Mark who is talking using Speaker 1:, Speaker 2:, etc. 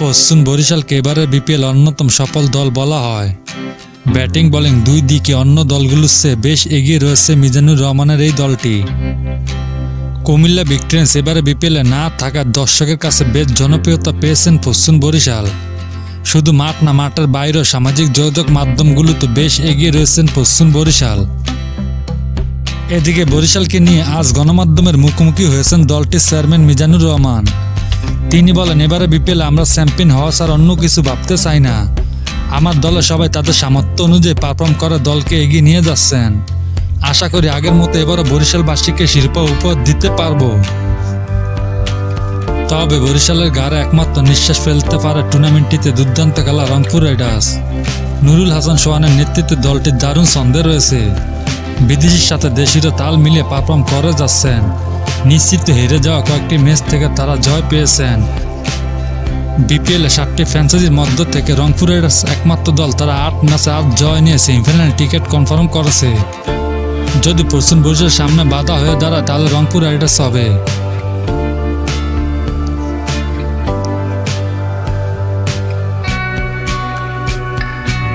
Speaker 1: পশ্চিম বরিশালকে এবারের বিপিএল অন্যতম সফল দল বলা হয়। ব্যাটিং, বোলিং দুই দিকে অন্য দলগুলোর চেয়ে বেশ এগিয়ে রয়েছে মিজানুর রহমানের এই দলটি। কুমিল্লা ভিক্টোরিয়ান্স এবারে বিপিএলে না থাকা দর্শকের কাছে বেশ জনপ্রিয়তা পেয়েছেন পশ্চিম বরিশাল। শুধু মাঠ না, মাঠের বাইরেও সামাজিক যোগাযোগ মাধ্যমগুলোতে বেশ এগিয়ে রয়েছেন পশ্চিম বরিশাল। এদিকে বরিশালকে নিয়ে আজ গণমাধ্যমের মুখোমুখি হয়েছেন দলটির চেয়ারম্যান মিজানুর রহমান। তিনি বলেন, এবারে বিপিএল আমরা চ্যাম্পিয়ন হওয়া ছাড়া অন্য কিছু ভাবতে চাই না। আমার দলে সবাই তাদের সামর্থ্য অনুযায়ী পারফর্ম করে, দলকে এগিয়ে নিয়ে যাচ্ছেন। আশা করি আগের মতো এবারে বরিশালবাসীকে শিল্প উপহার দিতে পারব। তবে বরিশালের গাড়ে একমাত্র নিঃশ্বাস ফেলতে পারে টুর্নামেন্টটিতে দুর্দান্ত খেলা রংপুর রাইডার্স। নুরুল হাসান সোহানের নেতৃত্বে দলটির দারুণ ছন্দে রয়েছে। বিদেশির সাথে দেশিরও তাল মিলিয়ে পারফর্ম করে যাচ্ছেন। নিশ্চিত হেরে যাওয়া কয়েকটি ম্যাচ থেকে তারা জয় পেয়েছেন। বিপিএল সাতটি ফ্র্যাঞ্চাইজির মধ্য থেকে রংপুর রাইডার্স একমাত্র দল তারা আট ম্যাচে আট জয় নিয়ে সেমিফাইনাল টিকিট কনফার্ম করেছে। যদি পশ্চিম বরিশাল সামনে বাধা হয়ে দাঁড়ায়, তাহলে রংপুর রাইডার্স হবে।